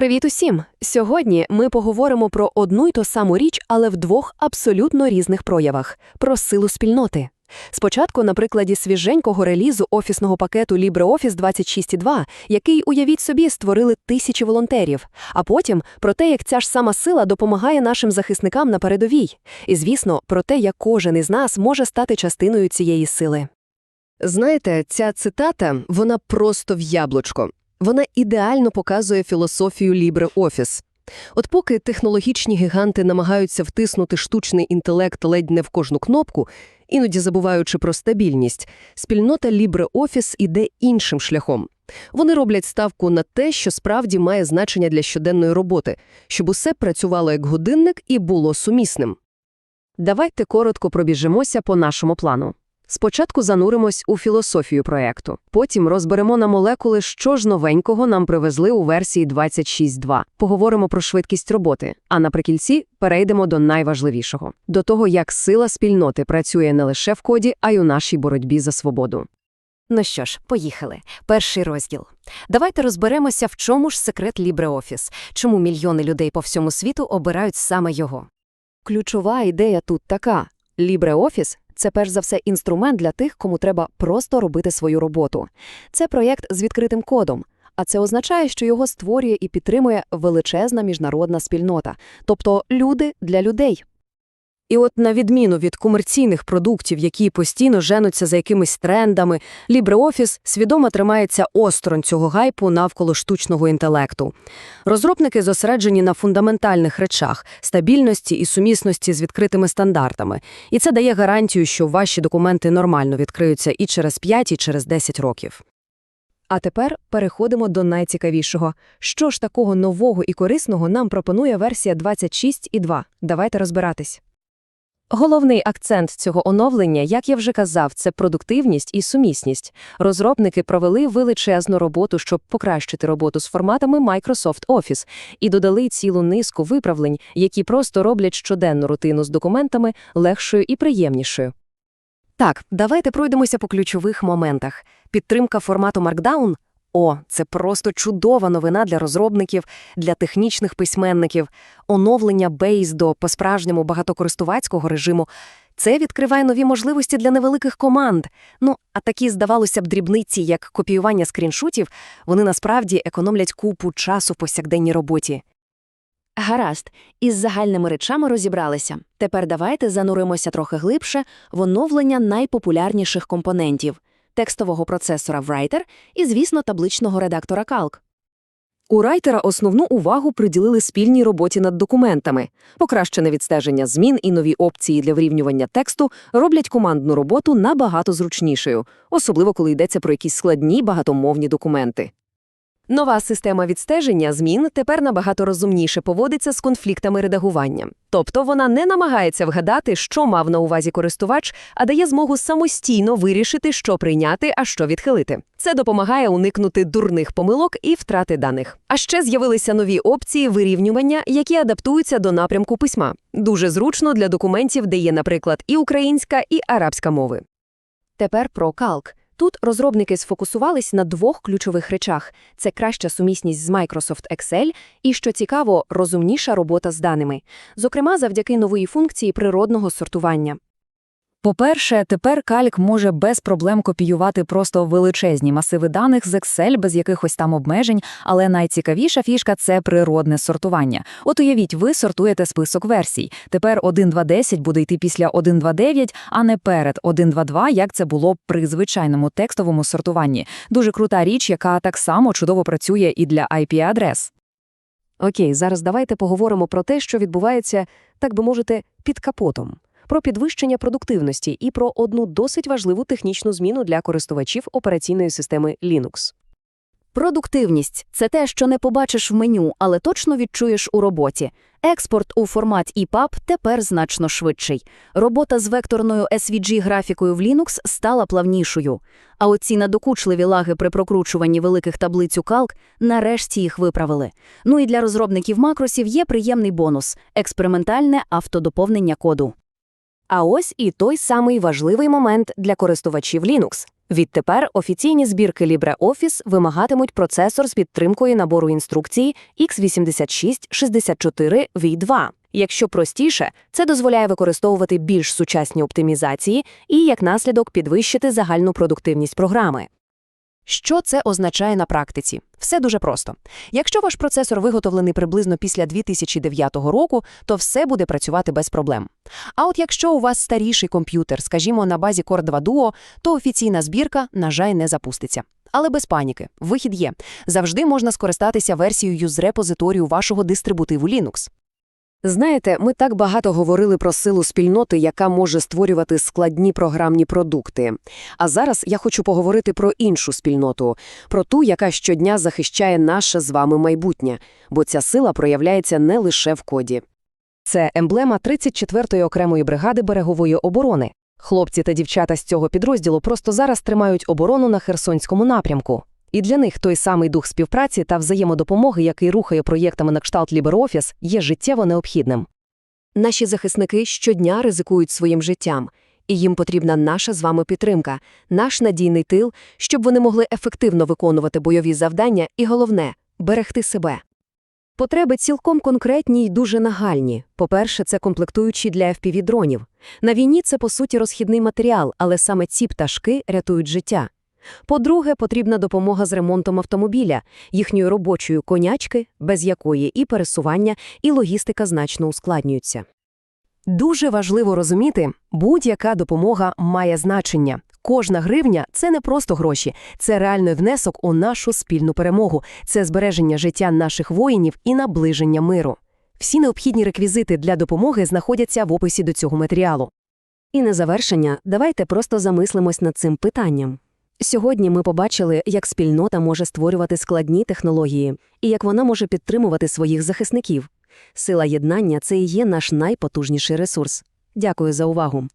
Привіт усім! Сьогодні ми поговоримо про одну й ту саму річ, але в двох абсолютно різних проявах про силу спільноти. Спочатку на прикладі свіженького релізу офісного пакету LibreOffice 26.2, який, уявіть собі, створили тисячі волонтерів, а потім про те, як ця ж сама сила допомагає нашим захисникам на передовій. І, звісно, про те, як кожен із нас може стати частиною цієї сили. Знаєте, ця цитата, вона просто в яблучко. Вона ідеально показує філософію LibreOffice. От поки технологічні гіганти намагаються втиснути штучний інтелект ледь не в кожну кнопку, іноді забуваючи про стабільність, спільнота LibreOffice іде іншим шляхом. Вони роблять ставку на те, що справді має значення для щоденної роботи, щоб усе працювало як годинник і було сумісним. Давайте коротко пробіжимося по нашому плану. Спочатку зануримось у філософію проекту, потім розберемо на молекули, що ж новенького нам привезли у версії 26.2. Поговоримо про швидкість роботи, а наприкінці перейдемо до найважливішого – до того, як сила спільноти працює не лише в коді, а й у нашій боротьбі за свободу. Ну що ж, поїхали. Перший розділ. Давайте розберемося, в чому ж секрет LibreOffice, чому мільйони людей по всьому світу обирають саме його. Ключова ідея тут така – LibreOffice – це перш за все інструмент для тих, кому треба просто робити свою роботу. Це проєкт з відкритим кодом, а це означає, що його створює і підтримує величезна міжнародна спільнота, тобто люди для людей. І от на відміну від комерційних продуктів, які постійно женуться за якимись трендами, LibreOffice свідомо тримається осторонь цього гайпу навколо штучного інтелекту. Розробники зосереджені на фундаментальних речах – стабільності і сумісності з відкритими стандартами. І це дає гарантію, що ваші документи нормально відкриються і через 5, і через 10 років. А тепер переходимо до найцікавішого. Що ж такого нового і корисного нам пропонує версія 26.2? Давайте розбиратись. Головний акцент цього оновлення, як я вже казав, це продуктивність і сумісність. Розробники провели величезну роботу, щоб покращити роботу з форматами Microsoft Office, і додали цілу низку виправлень, які просто роблять щоденну рутину з документами легшою і приємнішою. Так, давайте пройдемося по ключових моментах. Підтримка формату Markdown – о, це просто чудова новина для розробників, для технічних письменників. Оновлення Base до по-справжньому багатокористувацького режиму – це відкриває нові можливості для невеликих команд. Ну, а такі, здавалося б, дрібниці, як копіювання скріншутів, вони насправді економлять купу часу в повсякденній роботі. Гаразд, із загальними речами розібралися. Тепер давайте зануримося трохи глибше в оновлення найпопулярніших компонентів – текстового процесора Writer і, звісно, табличного редактора Calc. У райтера основну увагу приділили спільній роботі над документами. Покращене відстеження змін і нові опції для врівнювання тексту роблять командну роботу набагато зручнішою, особливо коли йдеться про якісь складні багатомовні документи. Нова система відстеження змін тепер набагато розумніше поводиться з конфліктами редагування. Тобто вона не намагається вгадати, що мав на увазі користувач, а дає змогу самостійно вирішити, що прийняти, а що відхилити. Це допомагає уникнути дурних помилок і втрати даних. А ще з'явилися нові опції вирівнювання, які адаптуються до напрямку письма. Дуже зручно для документів, де є, наприклад, і українська, і арабська мови. Тепер про калк. Тут розробники сфокусувались на двох ключових речах: це краща сумісність з Microsoft Excel і, що цікаво, розумніша робота з даними, зокрема завдяки нової функції природного сортування. По-перше, тепер кальк може без проблем копіювати просто величезні масиви даних з Excel без якихось там обмежень, але найцікавіша фішка це природне сортування. От уявіть, ви сортуєте список версій. Тепер 1.2.10 буде йти після 1.2.9, а не перед 1.2.2, як це було при звичайному текстовому сортуванні. Дуже крута річ, яка так само чудово працює і для IP-адрес. Окей, зараз давайте поговоримо про те, що відбувається, так би мовити, під капотом. Про підвищення продуктивності і про одну досить важливу технічну зміну для користувачів операційної системи Linux. Продуктивність – це те, що не побачиш в меню, але точно відчуєш у роботі. Експорт у формат EPUB тепер значно швидший. Робота з векторною SVG-графікою в Linux стала плавнішою. А оці надокучливі лаги при прокручуванні великих таблиць у Calc нарешті їх виправили. Ну і для розробників макросів є приємний бонус – експериментальне автодоповнення коду. А ось і той самий важливий момент для користувачів Linux Відтепер офіційні збірки LibreOffice вимагатимуть процесор з підтримкою набору інструкцій x86-64 V2. Якщо простіше, це дозволяє використовувати більш сучасні оптимізації і, як наслідок, підвищити загальну продуктивність програми. Що це означає на практиці? Все дуже просто. Якщо ваш процесор виготовлений приблизно після 2009 року, то все буде працювати без проблем. А от якщо у вас старіший комп'ютер, скажімо, на базі Core 2 Duo, то офіційна збірка, на жаль, не запуститься. Але без паніки. Вихід є. Завжди можна скористатися версією з репозиторію вашого дистрибутиву Linux. Знаєте, ми так багато говорили про силу спільноти, яка може створювати складні програмні продукти. А зараз я хочу поговорити про іншу спільноту, про ту, яка щодня захищає наше з вами майбутнє, бо ця сила проявляється не лише в коді. Це емблема 34-ї окремої бригади берегової оборони. Хлопці та дівчата з цього підрозділу просто зараз тримають оборону на Херсонському напрямку. І для них той самий дух співпраці та взаємодопомоги, який рухає проєктами на кшталт LibreOffice, є життєво необхідним. Наші захисники щодня ризикують своїм життям, і їм потрібна наша з вами підтримка, наш надійний тил, щоб вони могли ефективно виконувати бойові завдання і, головне, берегти себе. Потреби цілком конкретні й дуже нагальні. По-перше, це комплектуючі для FPV-дронів. На війні це, по суті, розхідний матеріал, але саме ці пташки рятують життя. По-друге, потрібна допомога з ремонтом автомобіля, їхньою робочою конячки, без якої і пересування, і логістика значно ускладнюються. Дуже важливо розуміти, будь-яка допомога має значення. Кожна гривня – це не просто гроші, це реальний внесок у нашу спільну перемогу, це збереження життя наших воїнів і наближення миру. Всі необхідні реквізити для допомоги знаходяться в описі до цього матеріалу. І на завершення давайте просто замислимось над цим питанням. Сьогодні ми побачили, як спільнота може створювати складні технології і як вона може підтримувати своїх захисників. Сила єднання – це і є наш найпотужніший ресурс. Дякую за увагу.